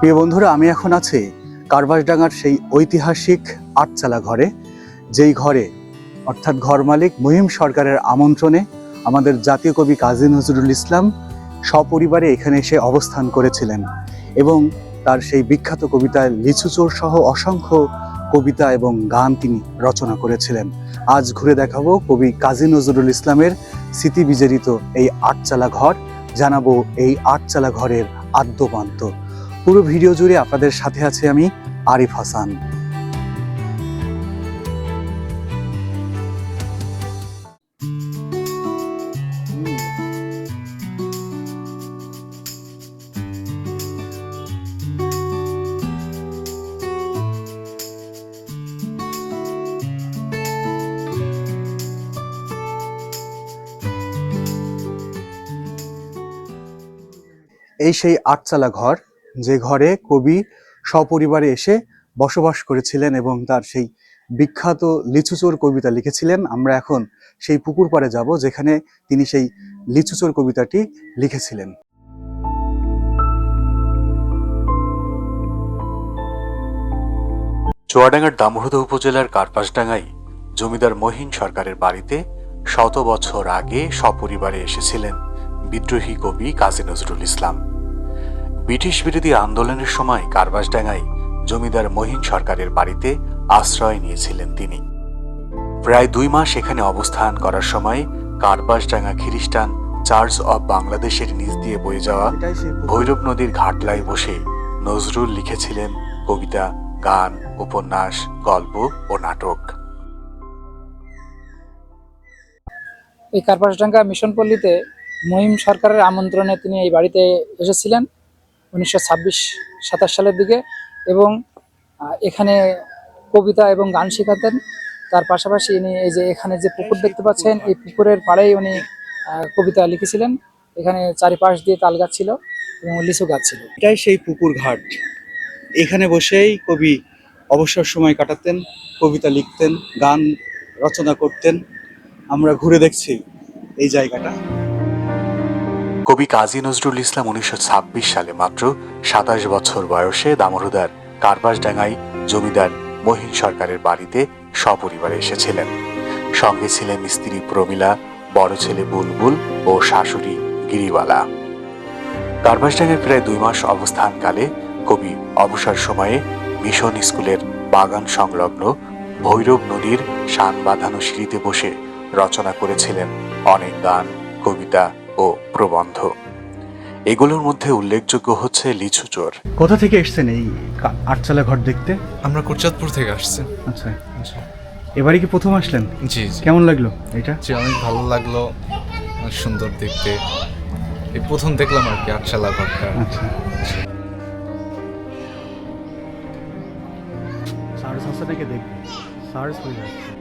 প্রিয় বন্ধুরা, আমি এখন আছি কারবাসডাঙ্গার সেই ঐতিহাসিক আটচালা ঘরে, যেই ঘরে, অর্থাৎ ঘর মালিক মহিম সরকারের আমন্ত্রণে আমাদের জাতীয় কবি কাজী নজরুল ইসলাম সপরিবারে এখানে এসে অবস্থান করেছিলেন এবং তার সেই বিখ্যাত কবিতায় লিচুচোর সহ অসংখ্য কবিতা এবং গান তিনি রচনা করেছিলেন। আজ ঘুরে দেখাবো কবি কাজী নজরুল ইসলামের স্মৃতি বিজড়িত এই আটচালা ঘর, জানাব এই আটচালা ঘরের আদ্যপান্ত। পুরো ভিডিও জুড়ে আপনাদের সাথে আছে আমি আরিফ হাসান। এই সেই আটচালা ঘর যে ঘরে কবি সপরিবারে এসে বসবাস করেছিলেন এবং তার সেই বিখ্যাত লিচুচোর কবিতা লিখেছিলেন, আমরা এখন সেই পুকুর পাড়ে যাব যেখানে তিনি সেই লিচুচোর কবিতাটি লিখেছিলেন। চুয়াডাঙ্গার দামোহদা উপজেলার কার্পাসডাঙ্গায় জমিদার মহিন সরকারের বাড়িতে শত বছর আগে সপরিবারে এসেছিলেন বিদ্রোহী কবি কাজী নজরুল ইসলাম। ব্রিটিশ বিরোধী আন্দোলনের সময় কার্বাসডাঙ্গায় জমিদার মহিন সরকারের বাড়িতে আশ্রয় নিয়েছিলেন তিনি প্রায় দুই মাস এখানে অবস্থান করার সময় কার্বাসডাঙ্গা খ্রিস্টান চার্চ অব বাংলাদেশের নিচ দিয়ে বয়ে যাওয়া। ভৈরব নদীর ঘাটলায় বসে নজরুল লিখেছিলেন কবিতা, গান, উপন্যাস, গল্প ও নাটক এই কার্পাসডাঙ্গা মিশন পল্লীতে মহিম সরকারের আমন্ত্রণে তিনি এই বাড়িতে এসেছিলেন উনিশশো ছাব্বিশ, সাতাশ সালের দিকে এবং এখানে কবিতা এবং গান শেখাতেন। তার পাশাপাশি ইনি এই যে এখানে যে পুকুর দেখতে পাচ্ছেন, এই পুকুরের পাড়েই উনি কবিতা লিখেছিলেন। এখানে চারিপাশ দিয়ে তাল গাছ ছিল এবং লিচু গাছ ছিল। এটাই সেই পুকুর ঘাট। এখানে বসেই কবি অবসর সময় কাটাতেন, কবিতা লিখতেন, গান রচনা করতেন। আমরা ঘুরে দেখছি এই জায়গাটা। কবি কাজী নজরুল ইসলাম উনিশশো ছাব্বিশ সালে মাত্র সাতাশ বছর বয়সে দামোহদার কার্বাসডাঙ্গায় জমিদার মহিন সরকারের বাড়িতে সপরিবারে এসেছিলেন। সঙ্গে ছিলেন স্ত্রী প্রমীলা, বড় ছেলে বুলবুল ও শাশুড়ি গিরিবালা। কার্বাসডাঙ্গায় প্রায় দুই মাস অবস্থানকালে কবি অবসর সময়ে মিশন স্কুলের বাগান সংলগ্ন ভৈরব নদীর শান বাঁধানো সিঁড়িতে বসে রচনা করেছিলেন অনেক গান, কবিতা ও প্রবন্ধ। এগুলোর মধ্যে উল্লেখযোগ্য হচ্ছে লিচু চোর। কোথা থেকে এসছেন এই কা- আটচালা ঘর দেখতে? আমরা কুরচাঁদপুর থেকে আসছি। আচ্ছা এবারে কি প্রথম আসলেন? জি জি। কেমন লাগল এটা? জি অনেক ভালো লাগল। অনেক সুন্দর দেখতে। এই প্রথম দেখলাম আর কি আটশালা ঘরটা। আচ্ছা। আছে নাকি দেখবে। সার্চ হয়ে যাচ্ছে